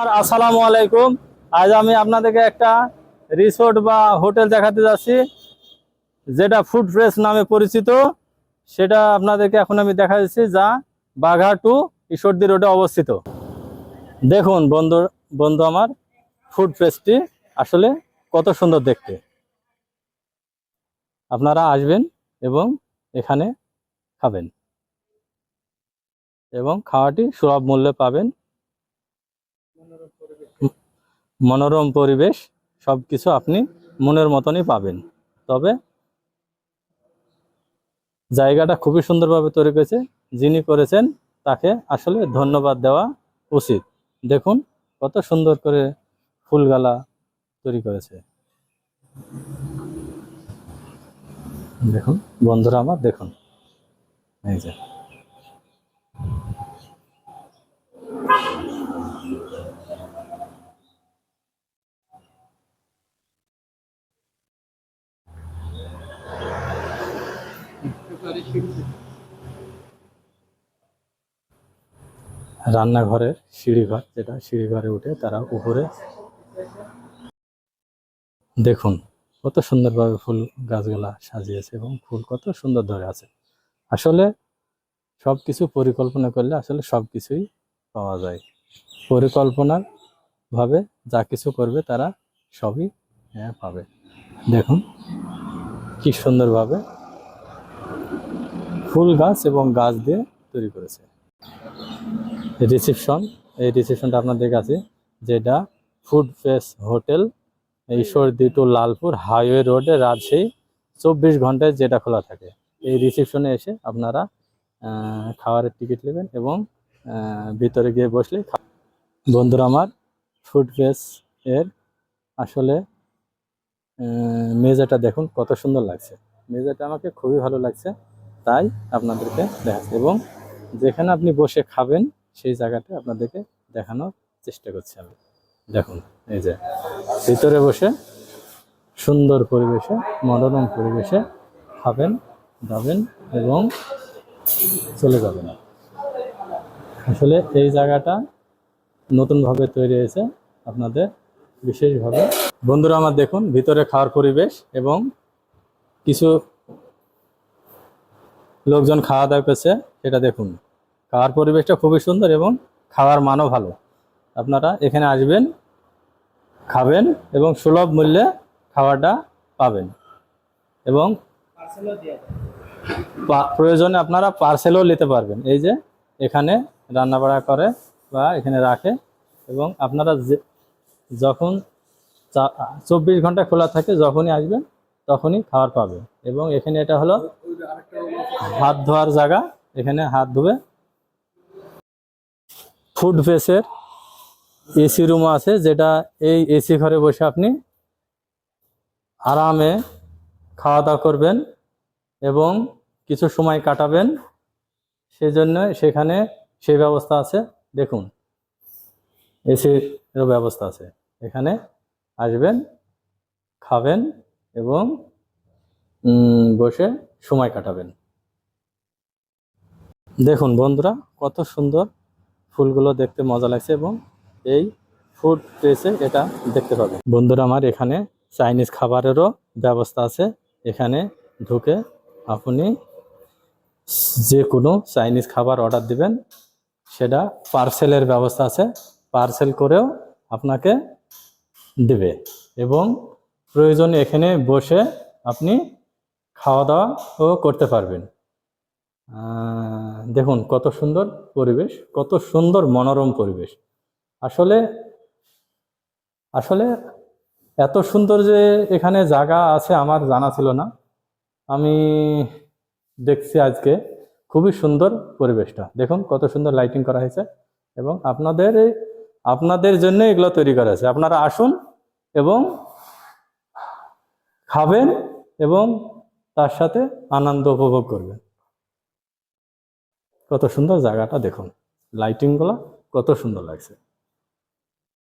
আর আসসালামু আলাইকুম। আজ আমি আপনাদেরকে একটা রিসোর্ট বা হোটেল দেখাতে যাচ্ছি, যেটা ফুড ফ্রেশ নামে পরিচিত। সেটা আপনাদেরকে এখন আমি দেখা যাচ্ছি যা বাঘা টু ঈশ্বরদী রোডে অবস্থিত। দেখুন বন্ধু বন্ধু আমার ফুড ফ্রেশটি আসলে কত সুন্দর দেখতে। আপনারা আসবেন এবং এখানে খাবেন। এবং খাওয়াটি সুলভ মূল্যে পাবেন। মনোরম পরিবেশ সব কিছু আপনি মনের মতনই পাবেন। তবে জায়গাটা খুবই সুন্দরভাবে তৈরি করেছে। যিনি করেছেন, তাকে আসলে ধন্যবাদ দেওয়া উচিত। দেখুন কত সুন্দর করে ফুলগালা তৈরি করেছে। দেখুন, বন্ধুরা আমার, দেখুন। এই যে। রান্নাঘরের সিঁড়িঘর, যেটা সিঁড়িঘরে উঠে তারা উপরে দেখুন, কত সুন্দরভাবে ফুল গাছগুলা সাজিয়েছে এবং ফুল কত সুন্দর ধরে আছে। আসলে সব কিছু পরিকল্পনা করলে আসলে সব কিছুই পাওয়া যায়। পরিকল্পনার ভাবে যা কিছু করবে তারা সবই হ্যাঁ পাবে। দেখুন, কি সুন্দরভাবে ফুল গাছ এবং গাছ দিয়ে তৈরি করেছে। রিসেপশন এই রিসেপশনটা আপনাদের কাছে, যেটা food face hotel Ishwardi to Lalpur highway রোডে রাজশাহী চব্বিশ ঘন্টায় যেটা খোলা থাকে। এই রিসেপশনে এসে আপনারা খাওয়ারের টিকিট নেবেন এবং ভিতরে গিয়ে বসলে বন্ধুরা আমার ফুড ফেস এর আসলে মেজাটা দেখুন কত সুন্দর লাগছে। মেজাটা আমাকে খুবই ভালো লাগছে। তাই আপনাদেরকে দেখাচ্ছি। এবং যেখানে আপনি বসে খাবেন, সেই জায়গাটা আপনাদেরকে দেখানোর চেষ্টা করছি আমি। দেখুন, এই যে, ভিতরে বসে সুন্দর পরিবেশে, মনোরম পরিবেশে খাবেন, দাবেন এবং চলে যাবেন। আসলে এই জায়গাটা নতুনভাবে তৈরি হয়েছে আপনাদের বিশেষভাবে। বন্ধুরা, আমার দেখুন, ভিতরে খাওয়ার পরিবেশ এবং কিছু লোকজন খাওয়া দাওয়া করছে, সেটা দেখুন। খাওয়ার পরিবেশটা খুবই সুন্দর এবং খাওয়ার মানও ভালো। আপনারা এখানে আসবেন, খাবেন এবং সুলভ মূল্যে খাওয়াটা পাবেন। এবং প্রয়োজনে আপনারা পার্সেলও নিতে পারবেন। এই যে, এখানে রান্না বাড়া করে বা এখানে রাখে এবং আপনারা যখন চব্বিশ ঘণ্টা খোলা থাকে, যখনই আসবেন তখনই খাবার পাবে। এবং এখানে এটা হলো হাত ধোয়ার জায়গা। এখানে হাত ধুবে। ফুড ফেসের এসি রুম আছে, যেটা এই এসি ঘরে বসে আপনি আরামে খাওয়া দাওয়া করবেন এবং কিছু সময় কাটাবেন। সেজন্য সেখানে সেই ব্যবস্থা আছে। দেখুন এসিরও ব্যবস্থা আছে। এখানে আসবেন, খাবেন। এবং বসে সময় কাটাবেন। দেখুন বন্ধুরা, কত সুন্দর ফুলগুলো দেখতে মজা লাগছে এবং এই ফুড প্লেসে এটা দেখতে পাবে বন্ধুরা, আমার এখানে চাইনিজ খাবারেরও ব্যবস্থা আছে। এখানে ঢুকে আপনি যে কোনো চাইনিজ খাবার অর্ডার দিবেন, সেটা পার্সেলের ব্যবস্থা আছে। পার্সেল করেও আপনাকে দেবে এবং প্রয়োজনে এখানে বসে আপনি খাওয়া দাওয়াও করতে পারবেন। দেখুন কত সুন্দর পরিবেশ, কত সুন্দর মনোরম পরিবেশ। আসলে আসলে এত সুন্দর যে এখানে জায়গা আছে আমার জানা ছিল না। আমি দেখছি আজকে খুবই সুন্দর পরিবেশটা। দেখুন কত সুন্দর লাইটিং করা হয়েছে এবং আপনাদের আপনাদের জন্য এগুলো তৈরি করা হয়েছে। আপনারা আসুন এবং খাবেন এবং তার সাথে আনন্দ উপভোগ করবেন। কত সুন্দর জায়গাটা দেখুন। লাইটিংগুলো কত সুন্দর লাগছে।